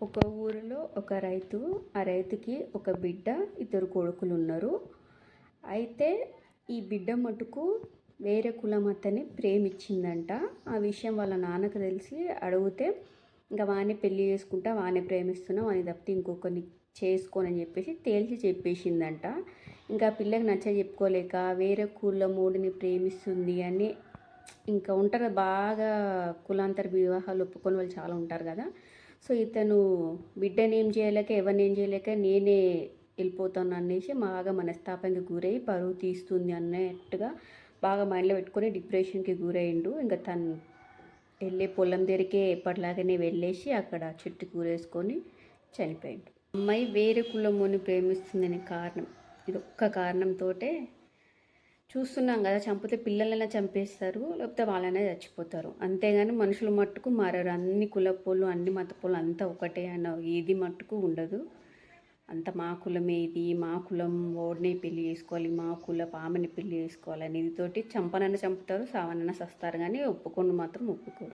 ఒక ఊరిలో ఒక రైతు ఆ రైతుకి ఒక బిడ్డ ఇద్దరు కొడుకులు ఉన్నారు అయితే ఈ బిడ్డ మటుకు వేరే కులం అతన్ని ప్రేమిచ్చిందంట. ఆ విషయం వాళ్ళ నాన్నకు తెలిసి అడిగితే ఇంకా వానే పెళ్ళి చేసుకుంటా వానే ప్రేమిస్తున్నా వాని తప్పితే ఇంకొకరిని చేసుకోనని చెప్పేసి తేల్చి చెప్పేసిందంట. ఇంకా పిల్లకి నచ్చ చెప్పుకోలేక వేరే కుల మూడిని ప్రేమిస్తుంది అని ఇంకా ఉంటారు. బాగా కులాంతర వివాహాలు ఒప్పుకొని వాళ్ళు చాలా ఉంటారు కదా. సో ఇతను బిడ్డనేం చేయలేక ఎవరిని ఏం చేయలేక నేనే వెళ్ళిపోతాను అనేసి బాగా మనస్తాపానికి గురై పరువు తీస్తుంది అన్నట్టుగా బాగా మైండ్లో పెట్టుకొని డిప్రెషన్కి గురయిండు ఇంకా తను వెళ్ళే పొలం దగ్గరికే ఎప్పటిలాగానే వెళ్ళేసి అక్కడ చెట్టు కూరేసుకొని చనిపోయాడు. అమ్మాయి వేరే కులముని ప్రేమిస్తుందనే కారణం ఇది ఒక్క కారణంతో చూస్తున్నాం కదా చంపితే పిల్లలైనా చంపేస్తారు లేకపోతే వాళ్ళైనా చచ్చిపోతారు. అంతేగాని మనుషులు మట్టుకు మారారు. అన్ని కులపోళ్ళు అన్ని మతపోలు అంతా ఒకటే అన్న ఏది మట్టుకు ఉండదు. అంత మా కులమే ఇది మా కులం ఓడిని పెళ్ళి చేసుకోవాలి మా కుల ఆమెని పెళ్ళి చేసుకోవాలి అనేది తోటి చంపనైనా చంపుతారు సావనైనా సస్తారు కానీ ఒప్పుకొని మాత్రం ఒప్పుకోరు.